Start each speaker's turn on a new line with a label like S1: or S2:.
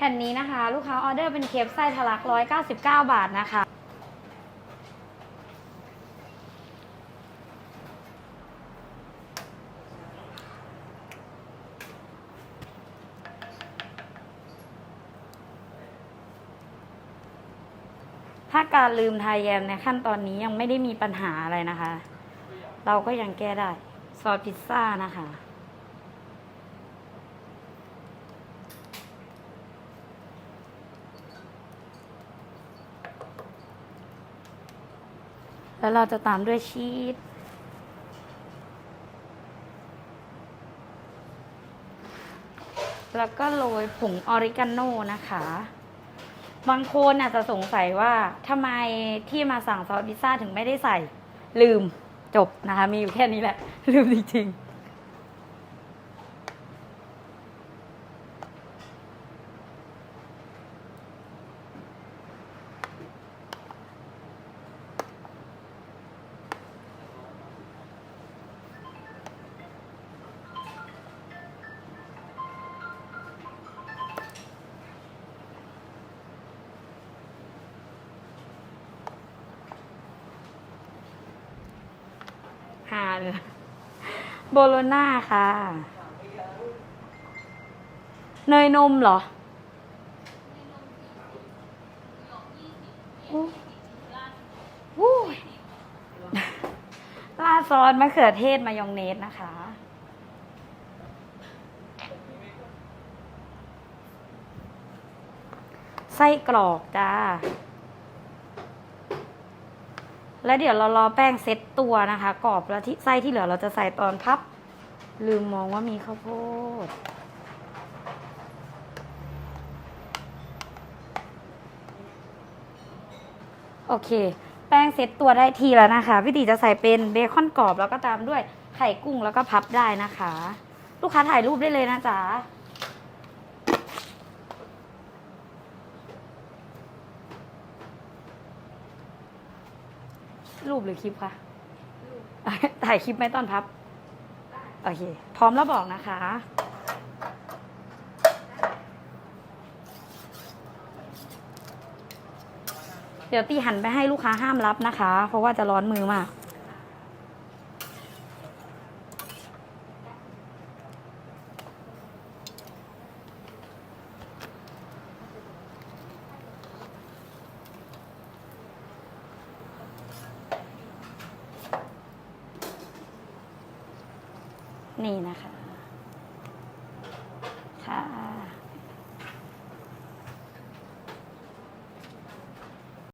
S1: แผ่นนี้นะคะ ลูกค้าออเดอร์เป็นเคปไส้ทะลัก 199 บาทนะคะ ถ้าการลืมทายแยมในขั้นตอนนี้ยังไม่ได้มีปัญหาอะไรนะคะ เราก็ยังแก้ได้ ซอสพิซซ่านะคะ แล้วเราจะตามด้วยชีสแล้วก็โรยผงออริกาโน่นะคะ บางคนอาจจะสงสัยว่าทำไมที่มาสั่งซอสพิซซ่าถึงไม่ได้ใส่ลืมจบนะคะ มีอยู่แค่นี้แหละ ลืมจริงๆาเลยโบโลน่าค่ะ เนยนมเหรออู้อู้ยราซอสมะเขือเทศมายองเนสนะคะ ไส้กรอกจ้า แล้วเดี๋ยวเรารอแป้งเซ็ตตัวนะคะ กรอบแล้วที่ไส้ที่เหลือเราจะใส่ตอนพับ ลืมมองว่ามีข้าวโพดโอเค แป้งเซ็ตตัวได้ทีแล้วนะคะ พี่ตีจะใส่เป็นเบคอนกรอบแล้วก็ตามด้วยไข่กุ้งแล้วก็พับได้นะคะ ลูกค้าถ่ายรูปได้เลยนะจ๊ะ รูปหรือคลิปคะถ่ายคลิปไหมตอนพับ โอเค พร้อมแล้วบอกนะคะ เดี๋ยวตีหันไปให้ลูกค้าห้ามรับนะคะ เพราะว่าจะร้อนมือมาก นี่นะคะ